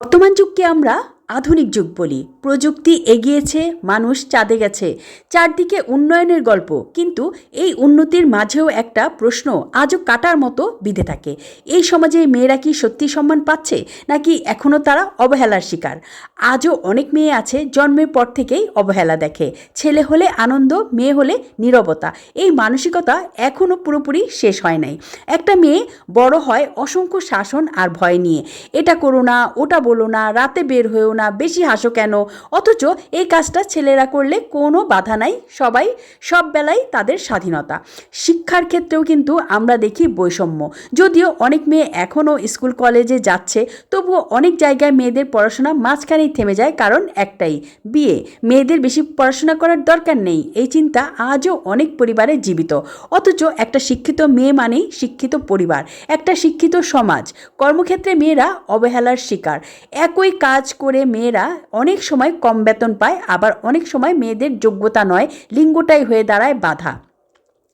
বর্তমান যুগকে আমরা আধুনিক যুগ বলি। প্রযুক্তি এগিয়েছে, মানুষ চাঁদে গেছে। চারদিকে উন্নয়নের গল্প। কিন্তু এই উন্নতির মাঝেও একটা প্রশ্ন আজও কাটার মতো বিধে থাকে। এই সমাজে মেয়েরা কি সত্যি সম্মান পাচ্ছে? নাকি এখনও তারা অবহেলার শিকার? আজও অনেক মেয়ে আছে, জন্মের পর থেকেই অবহেলা দেখে। ছেলে হলে আনন্দ, মেয়ে হলে নীরবতা। এই মানসিকতা এখনও পুরোপুরি শেষ হয় নাই। একটা মেয়ে বড় হয় অসংখ্য শাসন আর ভয় নিয়ে। এটা করো না, ওটা বলো না, রাতে বের হয়েও না, বেশি হাসো কেন? অথচ এই কাজটা ছেলেরা করলে কোনো বাধা নাই। সবাই সব বেলায় তাদের স্বাধীনতা। শিক্ষার ক্ষেত্রেও কিন্তু আমরা দেখি বৈষম্য। যদিও অনেক মেয়ে এখনও স্কুল, কলেজে যাচ্ছে, তবুও অনেক জায়গায় মেয়েদের পড়াশোনা মাঝখানেই থেমে যায়, কারণ একটাই, বিয়ে। মেয়েদের বেশি পড়াশোনা করার দরকার নেই, এই চিন্তা আজও অনেক পরিবারে জীবিত। অথচ একটা শিক্ষিত মেয়ে মানেই শিক্ষিত পরিবার, একটা শিক্ষিত সমাজ। কর্মক্ষেত্রে মেয়েরা অবহেলার শিকার। একই কাজ করে মেয়েরা অনেক সময় কম বেতন পায়, আবার অনেক সময় মেয়েদের যোগ্যতা নয়, লিঙ্গটাই হয়ে দাঁড়ায় বাধা।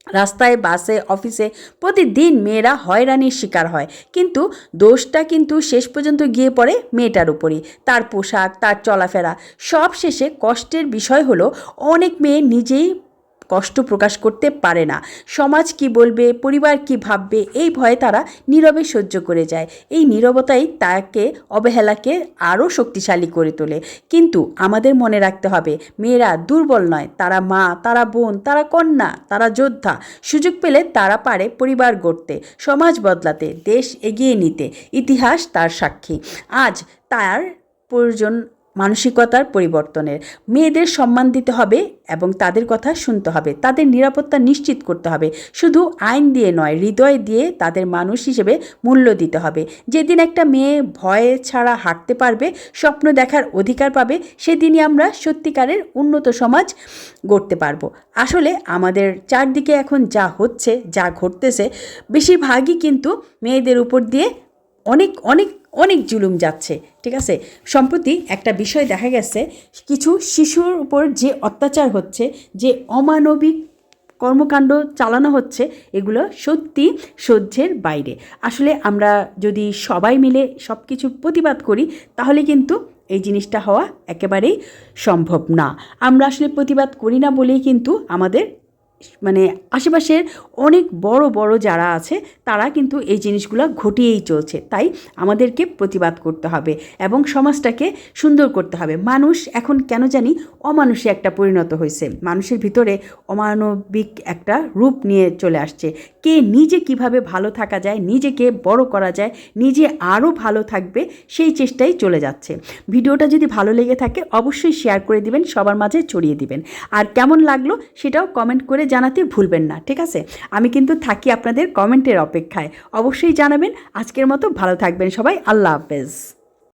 রাস্তায়, বাসে, অফিসে প্রতিদিন মেয়েরা হয়রানির শিকার হয়। কিন্তু দোষটা কিন্তু শেষ পর্যন্ত গিয়ে পড়ে মেয়েটার উপরই। তার পোশাক, তার চলাফেরা, সব শেষে কষ্টের বিষয় হলো অনেক মেয়ে নিজেই কষ্ট প্রকাশ করতে পারে না। সমাজ কি বলবে, পরিবার কি ভাববে, এই ভয়ে তারা নীরবে সহ্য করে যায়। এই নীরবতাই তাকে, অবহেলাকে আরও শক্তিশালী করে তোলে। কিন্তু আমাদের মনে রাখতে হবে, মেয়েরা দুর্বল নয়। তারা মা, তারা বোন, তারা কন্যা, তারা যোদ্ধা। সুযোগ পেলে তারা পারে পরিবার গড়তে, সমাজ বদলাতে, দেশ এগিয়ে নিতে। ইতিহাস তার সাক্ষী। আজ তার প্রয়োজন মানসিকতার পরিবর্তনের। মেয়েদের সম্মান দিতে হবে এবং তাদের কথা শুনতে হবে। তাদের নিরাপত্তা নিশ্চিত করতে হবে। শুধু আইন দিয়ে নয়, হৃদয় দিয়ে তাদের মানুষ হিসেবে মূল্য দিতে হবে। যেদিন একটা মেয়ে ভয়ে ছাড়া হাঁটতে পারবে, স্বপ্ন দেখার অধিকার পাবে, সেদিনই আমরা সত্যিকারের উন্নত সমাজ গড়তে পারব। আসলে আমাদের চারদিকে এখন যা হচ্ছে, যা ঘটতেছে, বেশিরভাগই কিন্তু মেয়েদের উপর দিয়ে অনেক অনেক অনেক জুলুম যাচ্ছে, ঠিক আছে? সম্প্রতি একটা বিষয় দেখা গেছে, কিছু শিশুর উপর যে অত্যাচার হচ্ছে, যে অমানবিক কর্মকাণ্ড চালানো হচ্ছে, এগুলো সত্যি সহ্যের বাইরে। আসলে আমরা যদি সবাই মিলে সব কিছু প্রতিবাদ করি, তাহলে কিন্তু এই জিনিসটা হওয়া একেবারেই সম্ভব না। আমরা আসলে প্রতিবাদ করি না বলেই কিন্তু আমাদের মানে আশেপাশের অনেক বড় বড় যারা আছে, তারা কিন্তু এই জিনিসগুলো ঘটিয়েই চলছে। তাই আমাদেরকে প্রতিবাদ করতে হবে এবং সমাজটাকে সুন্দর করতে হবে। মানুষ এখন কেন জানি অমানুষে একটা পরিণত হয়েছে। মানুষের ভিতরে অমানবিক একটা রূপ নিয়ে চলে আসছে। কে নিজে কীভাবে ভালো থাকা যায়, নিজেকে বড় করা যায়, নিজে আরও ভালো থাকবে, সেই চেষ্টাই চলে যাচ্ছে। ভিডিওটা যদি ভালো লেগে থাকে, অবশ্যই শেয়ার করে দিবেন, সবার মাঝে ছড়িয়ে দিবেন। আর কেমন লাগল সেটাও কমেন্ট করে জানাতে ভুলবেন না, ঠিক আছে? আমি কিন্তু থাকি আপনাদের কমেন্টের অপেক্ষায়। অবশ্যই জানাবেন। আজকের মতো ভালো থাকবেন সবাই। আল্লাহ হাফেজ।